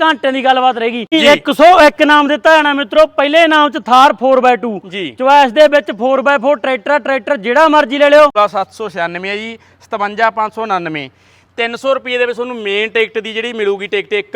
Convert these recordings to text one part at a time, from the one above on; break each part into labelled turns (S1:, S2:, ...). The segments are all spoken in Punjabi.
S1: ਘੰਟੇ ਦੀ ਗੱਲਬਾਤ ਰਹੇਗੀ।
S2: ਜੀ।
S1: 101 ਨਾਮ ਦਿੱਤਾ ਜਾਣਾ ਮਿੱਤਰੋ ਪਹਿਲੇ ਨਾਮ ਚ ਥਾਰ 4x2
S2: ਜੀ।
S1: ਚੁਆਇਸ ਦੇ ਵਿੱਚ 4x4 ਟਰੈਕਟਰ ਟਰੈਕਟਰ ਜਿਹੜਾ ਮਰਜ਼ੀ ਲੈ ਲਿਓ।
S2: 796 ਹੈ ਜੀ 57599 300 ਰੁਪਏ ਦੇ ਵਿੱਚ ਤੁਹਾਨੂੰ ਮੇਨ ਟਿਕਟ ਦੀ ਜਿਹੜੀ ਮਿਲੂਗੀ ਟਿਕਟ ਇੱਕ।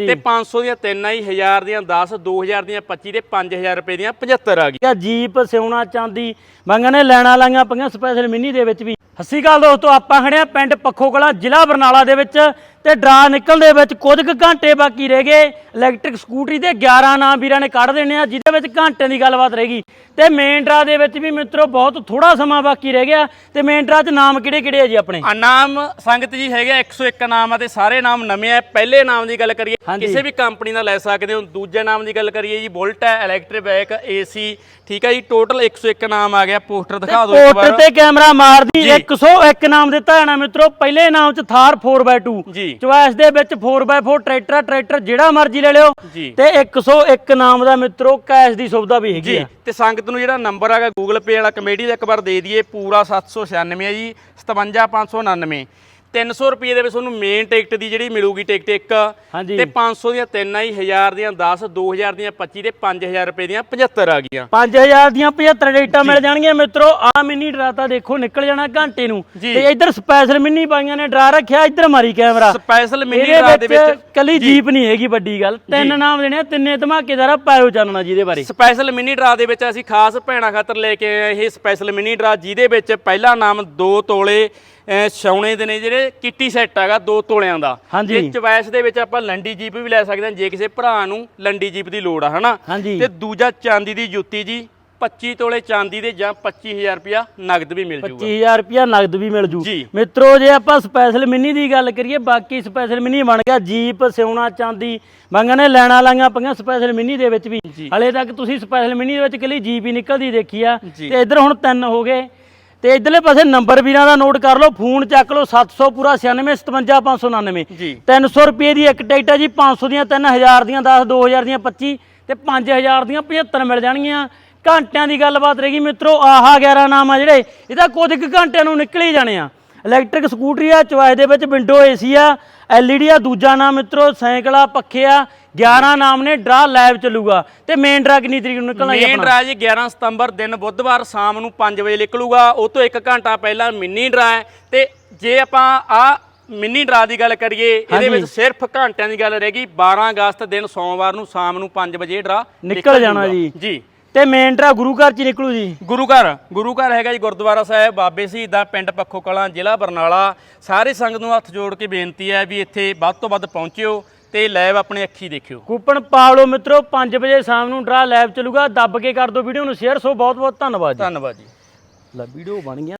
S2: ਤੇ 500 ਦੀਆਂ 3 ਆਈ 1000 ਦੀਆਂ 10 2000 ਦੀਆਂ 25 ਤੇ 5000 ਰੁਪਏ ਦੀਆਂ 75 ਆ ਗਈ।
S1: ਆ ਜੀਪ ਸਿਉਣਾ ਚਾਂਦੀ ਮੰਗਾਂ ਨੇ ਲੈਣਾ ਲਾਈਆਂ ਪਈਆਂ ਸਪੈਸ਼ਲ ਮਿੰਨੀ ਦੇ ਵਿੱਚ ਵੀ। ਸ਼੍ਰੀ ਅਕਾਲ ਦੋਸਤੋ ਆਪਾਂ ਖੜੇ ਆ ਪਿੰਡ ਪੱਖੋ ਕਲਾਂ ਜ਼ਿਲ੍ਹਾ ਬਰਨਾਲਾ ਦੇ ਵਿੱਚ। ਤੇ ਡਰਾ ਨਿਕਲ ਦੇ ਵਿੱਚ ਕੁਝ ਕੁ ਘੰਟੇ ਬਾਕੀ ਰਹਿ ਗਏ। ਇਲੈਕਟ੍ਰਿਕ ਸਕੂਟਰੀ ਦੇ 11 ਨਾਮ ਵੀਰਾਂ ਨੇ ਕੱਢ ਦੇਣੇ ਆ ਜਿਹਦੇ ਵਿੱਚ ਘੰਟੇ ਦੀ ਗੱਲਬਾਤ ਰਹੇਗੀ ਤੇ ਮੇਨ ਡਰਾ ਦੇ ਵਿੱਚ ਵੀ ਮਿੱਤਰੋ ਬਹੁਤ ਥੋੜਾ ਸਮਾਂ ਬਾਕੀ ਰਹਿ ਗਿਆ। ਤੇ ਮੇਨ ਡਰਾ 'ਚ ਨਾਮ ਕਿਹੜੇ ਕਿਹੜੇ ਆ ਜੀ ਆਪਣੇ?
S2: ਆ ਨਾਮ ਸੰਗਤ ਜੀ ਹੈਗੇ ਆ 101 ਨਾਮ ਆ ਤੇ ਸਾਰੇ ਨਾਮ ਨਵੇਂ ਆ। ਪਹਿਲੇ ਨਾਮ ਦੀ ਗੱਲ ਕਰੀਏ
S1: ਹਾਂਜੀ।
S2: ਕਿਸੇ ਵੀ ਕੰਪਨੀ ਦਾ ਲੈ ਸਕਦੇ ਹੋ। ਦੂਜੇ ਨਾਮ ਦੀ ਗੱਲ ਕਰੀਏ ਜੀ ਬੁਲਟ ਹੈ ਇਲੈਕਟ੍ਰਿਕ ਬਾਈਕ ਏਸੀ ਠੀਕ ਹੈ ਜੀ। ਟੋਟਲ 101 ਨਾਮ ਆ ਗਿਆ। ਪੋਸਟਰ ਦਿਖਾ ਦਿਓ ਇੱਕ
S1: ਪੋਰਟਰ
S2: ਵਾਰ।
S1: ਤੇ ਕੈਮਰਾ ਮਾਰਦੀ
S2: ਜੀ।
S1: 101 ਨਾਮ ਦਿੱਤਾ ਜਾਣਾ ਮਿੱਤਰੋ। ਪਹਿਲੇ ਨਾਮ ਚ ਥਾਰ 4x2
S2: ਜੀ।
S1: ਚੁਆਇਸ ਦੇ ਵਿੱਚ 4x4 ਟਰੈਕਟਰ ਆ, ਟਰੈਕਰ ਜਿਹੜਾ ਮਰਜ਼ੀ ਲੈ ਲਿਓ।
S2: ਜੀ।
S1: ਤੇ 101 ਨਾਮ ਦਾ ਮਿੱਤਰੋ ਕੈਸ਼ ਦੀ ਸੁਵਿਧਾ ਵੀ ਹੈਗੀ
S2: ਜੀ।
S1: ਆ।
S2: ਤੇ ਸੰਗਤ ਨੂੰ ਜਿਹੜਾ ਨੰਬਰ ਹੈਗਾ Google Pay ਵਾਲਾ ਕਮੇਡੀ ਦਾ ਇੱਕ ਵਾਰ ਦੇ ਦਈਏ ਪੂਰਾ 796 ਹੈ ਜੀ 57599 300 ਰੁਪਏ ਦੇ ਵਿੱਚ ਤੁਹਾਨੂੰ ਮੇਨ ਟਿਕਟ ਦੀ ਜਿਹੜੀ ਮਿਲੂਗੀ ਟਿਕਟ ਇੱਕ
S1: ਹਾਂਜੀ।
S2: ਤੇ 500 ਦੀਆਂ 3 ਆਈ 1000 ਦੀਆਂ 10 2000 ਦੀਆਂ 25 ਤੇ 5000 ਰੁਪਏ ਦੀਆਂ 75 ਆ ਗਈਆਂ।
S1: 5000 ਦੀਆਂ 75 ਡੇਟਾ ਮਿਲ ਜਾਣਗੀਆਂ ਮਿੱਤਰੋ ਆ ਮਿੰਨੀ ਡਰਾ ਤਾਂ ਦੇਖੋ ਨਿਕਲ ਜਾਣਾ ਘੰਟੇ ਨੂੰ।
S2: ਜੀ।
S1: ਤੇ ਇੱਧਰ ਸਪੈਸ਼ਲ ਮਿੰਨੀ ਪਾਈਆਂ ਨੇ ਡਰਾ ਰੱਖਿਆ ਇੱਧਰ ਮਾਰੀ ਕੈਮਰਾ
S2: ਸਪੈਸ਼ਲ ਮਿਨੀ
S1: ਇਹਦੇ
S2: ਡਰਾ ਦੇ ਵਿੱਚ
S1: ਕੱਲੀ ਜੀਪ ਨਹੀਂ ਹੈਗੀ ਵੱਡੀ ਗੱਲ। ਤਿੰਨ ਨਾਮ ਦੇਣੇ ਆ, ਤਿੰਨੇ ਧਮਾਕੇਦਾਰ ਪਾਇਓ ਚਾਨਣਾ ਜਿਹਦੇ ਬਾਰੇ।
S2: ਸਪੈਸ਼ਲ ਮਿਨੀ ਡਰਾ ਦੇ ਵਿੱਚ ਅਸੀਂ ਖਾਸ ਭੈਣਾਂ ਖਾਤਰ ਲੈ ਕੇ ਆਏ ਇਹ ਸਪੈਸ਼ਲ ਮਿਨੀ ਡਰਾ ਜਿਹਦੇ ਵਿੱਚ ਪਹਿਲਾ ਨਾਮ 2 ਤੋਲੇ ਸੋਨੇ ਦੇ ਨੇ ਜਿਹੜੇ ਕਿੱਟੀ ਸੈੱਟ ਹੈਗਾ 2 ਤੋਲਿਆਂ ਦਾ
S1: ਹਾਂਜੀ।
S2: ਤੇ ਚੁਆਇਸ ਦੇ ਵਿੱਚ ਆਪਾਂ ਲੰਡੀ ਜੀਪ ਵੀ ਲੈ ਸਕਦੇ ਹਾਂ ਜੇ ਕਿਸੇ ਭਰਾ ਨੂੰ ਲੰਡੀ ਜੀਪ ਦੀ ਲੋੜ ਆ ਹਨਾ
S1: ਹਾਂਜੀ।
S2: ਤੇ ਦੂਜਾ ਚਾਂਦੀ ਦੀ ਜੁੱਤੀ ਜੀ 25 ਤੋਲੇ ਚਾਂਦੀ ਦੇ ਜਾਂ 25000 ਰੁਪਿਆ ਨਗਦ ਵੀ ਮਿਲ ਜੂਗਾ
S1: 25000 ਰੁਪਿਆ ਨਗਦ ਵੀ ਮਿਲ ਜੂ
S2: ਜੀ।
S1: ਮਿੱਤਰੋ ਜੇ ਆਪਾਂ ਸਪੈਸ਼ਲ ਮਿੰਨੀ ਦੀ ਗੱਲ ਕਰੀਏ ਬਾਕੀ ਸਪੈਸ਼ਲ ਮਿੰਨੀ ਬਣ ਗਿਆ ਜੀਪ ਸਿਉਣਾ ਚਾਂਦੀ ਮੰਗਾਂ ਨੇ ਲੈਣਾ ਲਾਈਆਂ ਪਈਆਂ ਸਪੈਸ਼ਲ ਮਿੰਨੀ ਦੇ ਵਿੱਚ ਵੀ
S2: ਜੀ।
S1: ਹਲੇ ਤੱਕ ਤੁਸੀਂ ਸਪੈਸ਼ਲ ਮਿੰਨੀ ਦੇ ਵਿੱਚ ਕੱਲੀ ਜੀਪ ਹੀ ਨਿਕਲਦੀ ਦੇਖੀ ਆ
S2: ਜੀ।
S1: ਤੇ ਇੱਧਰ ਹੁਣ ਤਿੰਨ ਹੋ ਗਏ ਤੇ ਇਧਰਲੇ ਪਾਸੇ ਨੰਬਰ ਵੀਰਾਂ ਦਾ ਨੋਟ ਕਰ ਲਓ ਫੋਨ ਚੱਕ ਲਓ 700 ਪੂਰਾ 96 57599
S2: ਜੀ।
S1: 300 ਰੁਪਏ ਦੀ ਇੱਕ ਟਿਕਟ ਹੈ ਜੀ 500 ਦੀਆਂ 3000 ਦੀਆਂ 10 2000 ਦੀਆਂ 25 ਤੇ 5000 ਦੀਆਂ 75 ਮਿਲ ਜਾਣਗੀਆਂ। ਘੰਟਿਆਂ ਦੀ ਗੱਲਬਾਤ ਰਹੇਗੀ ਮਿੱਤਰੋ ਆਹਾ 11 ਨਾਮ ਆ ਜਿਹੜੇ ਇਹਦਾ ਕੁਝ ਕੁ ਘੰਟਿਆਂ ਨੂੰ ਨਿਕਲ ਹੀ ਜਾਣੇ ਆ। ਇਲੈਕਟ੍ਰਿਕ ਸਕੂਟਰੀ ਆ ਚੁਆਇਸ ਦੇ ਵਿੱਚ ਵਿੰਡੋ ਏਸੀ ਆ ਐਲਈਡੀ ਆ ਦੂਜਾ ਨਾਮ ਮਿੱਤਰੋ ਸਾਈਕਲ ਆ ਪੱਖੇ ਆ 11 ਨਾਮ ਨੇ ਡਰਾ ਲਾਈਵ ਚੱਲੂਗਾ। ਤੇ ਮੇਨ ਡਰਾ ਕਿੰਨੀ ਤਰੀਕ ਨੂੰ ਨਿਕਲਣਾ ਜੀ
S2: ਮੇਨ
S1: ਆਪਣਾ?
S2: ਡਰਾ ਜੀ 11 ਸਤੰਬਰ ਦਿਨ ਬੁੱਧਵਾਰ ਸ਼ਾਮ ਨੂੰ 5 ਵਜੇ ਨਿਕਲੂਗਾ। ਉਹ ਤੋਂ 1 ਘੰਟਾ ਪਹਿਲਾਂ ਮਿੰਨੀ ਡਰਾ ਹੈ। ਤੇ ਜੇ ਆਪਾਂ ਆ ਮਿੰਨੀ ਡਰਾ ਦੀ ਗੱਲ ਕਰੀਏ ਇਹਦੇ। ਵਿੱਚ ਸਿਰਫ ਘੰਟਿਆਂ ਦੀ ਗੱਲ ਰਹੇਗੀ 12 ਅਗਸਤ ਦਿਨ ਸੋਮਵਾਰ ਨੂੰ ਸ਼ਾਮ ਨੂੰ 5 ਵਜੇ ਡਰਾ
S1: ਨਿਕਲ ਜਾਣਾ। ਜੀ।
S2: ਜੀ।
S1: ਤੇ ਮੇਨ ਡਰਾ ਗੁਰੂ ਘਰ ਚ ਹੀ ਨਿਕਲੂ ਜੀ।
S2: ਗੁਰੂ ਘਰ ਗੁਰੂ ਘਰ ਹੈਗਾ ਜੀ ਗੁਰਦੁਆਰਾ ਸਾਹਿਬ ਬਾਬੇ ਸ਼ਹੀਦਾਂ ਪਿੰਡ ਪੱਖੋ ਕਲਾਂ ਜ਼ਿਲ੍ਹਾ ਬਰਨਾਲਾ। ਸਾਰੇ ਸੰਗਤ ਨੂੰ ਹੱਥ ਜੋੜ ਕੇ ਬੇਨਤੀ ਹੈ ਵੀ ਇੱਥੇ ਵੱਧ ਤੋਂ ਵੱਧ ਪਹੁੰਚਿਓ। ਤੇ ਲਾਈਵ ਆਪਣੇ ਅੱਖੀ ਦੇਖਿਓ।
S1: ਕੂਪਨ ਪਾ ਲਓ ਮਿੱਤਰੋ 5 ਵਜੇ ਸ਼ਾਮ ਨੂੰ ਡਰਾ ਲਾਈਵ ਚੱਲੂਗਾ। ਦੱਬ ਕੇ ਕਰ ਦਿਓ ਵੀਡੀਓ ਨੂੰ ਸ਼ੇਅਰ ਸੋ ਬਹੁਤ ਬਹੁਤ ਧੰਨਵਾਦ ਜੀ।
S2: ਧੰਨਵਾਦ ਜੀ।
S1: ਲੈ ਵੀਡੀਓ ਬਣ ਗਿਆ